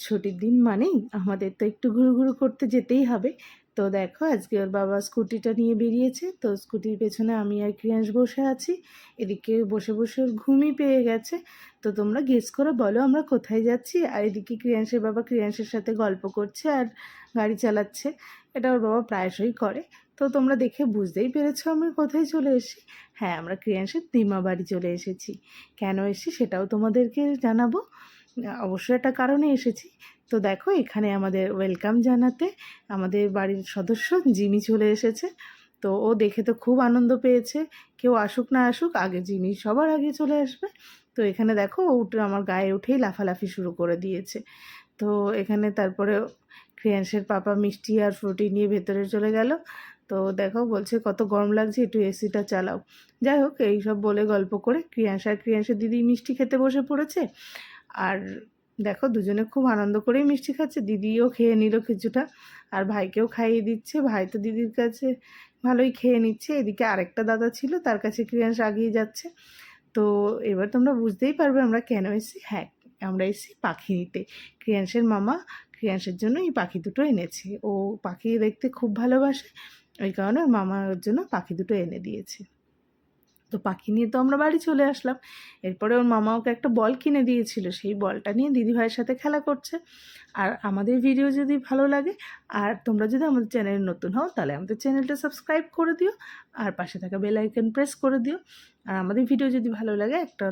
ছুটির দিন মানেই আমাদের তো একটু ঘুরু ঘুরু করতে যেতেই হবে। তো দেখো, আজকে ওর বাবা স্কুটিটা নিয়ে বেরিয়েছে, তো স্কুটির পেছনে আমি আর ক্রিয়াংশ বসে আছি। এদিকে বসে বসে ওর ঘুমই পেয়ে গেছে। তো তোমরা গেস করে, বলো আমরা কোথায় যাচ্ছি? আর এদিকে ক্রিয়াংশের বাবা ক্রিয়াংশের সাথে গল্প করছে আর গাড়ি চালাচ্ছে। এটা ওর বাবা প্রায়শই করে। তো তোমরা দেখে বুঝতেই পেরেছ আমরা কোথায় চলে এসেছি। হ্যাঁ আমরা ক্রিয়াংশের দিমা বাড়ি চলে এসেছি। কেন এসেছি সেটাও তোমাদেরকে জানাব। অবশ্যই একটা কারণে এসেছি। তো দেখো, এখানে আমাদের ওয়েলকাম জানাতে আমাদের বাড়ির সদস্য জিমি চলে এসেছে। তো ও দেখে তো খুব আনন্দ পেয়েছে। কেউ আসুক না আসুক, আগে জিমি সবার আগে চলে আসবে। তো এখানে দেখো উঠে আমার গায়ে উঠেই লাফালাফি শুরু করে দিয়েছে। তো এখানে তারপরে ক্রিয়াংশের পাপা মিষ্টি আর ফ্রুটি নিয়ে ভেতরে চলে গেল। তো দেখো, বলছে, কত গরম লাগছে, একটু এসিটা চালাও। যাই হোক, এইসব বলে গল্প করে ক্রিয়াংশ আর ক্রিয়াংশের দিদি মিষ্টি খেতে বসে পড়েছে। আর দেখো দুজনে খুব আনন্দ করেই মিষ্টি খাচ্ছে। দিদিও খেয়ে নিল কিছুটা আর ভাইকেও খাইয়ে দিচ্ছে। ভাই তো দিদির কাছে ভালোই খেয়ে নিচ্ছে। এদিকে আরেকটা দাদা ছিল, তার কাছে ক্রিয়াংশ আগিয়ে যাচ্ছে। তো এবার তোমরা বুঝতেই পারবে আমরা কেন এসেছি। হ্যাঁ আমরা এসেছি পাখি নিতে ক্রিয়াংশের মামা ক্রিয়াংশের জন্য এই পাখি দুটো এনেছে। ও পাখি দেখতে খুব ভালোবাসে। ওই কারণে ওর মামা ওর জন্য পাখি দুটো এনে দিয়েছে। তো পাখি নিয়ে তো আমরা বাড়ি চলে আসলাম। এরপরে ওর মামা ওকে একটা বল কিনে দিয়েছিল। সেই বলটা নিয়ে দিদিভাইয়ের সাথে খেলা করছে। আর আমাদের ভিডিও যদি ভালো লাগে, আর তোমরা যদি আমাদের চ্যানেলে নতুন হও, তাহলে আমাদের চ্যানেলটা সাবস্ক্রাইব করে দিও। আর পাশে থাকা বেল আইকন প্রেস করে দিও। আর আমাদের ভিডিও যদি ভালো লাগে, একটা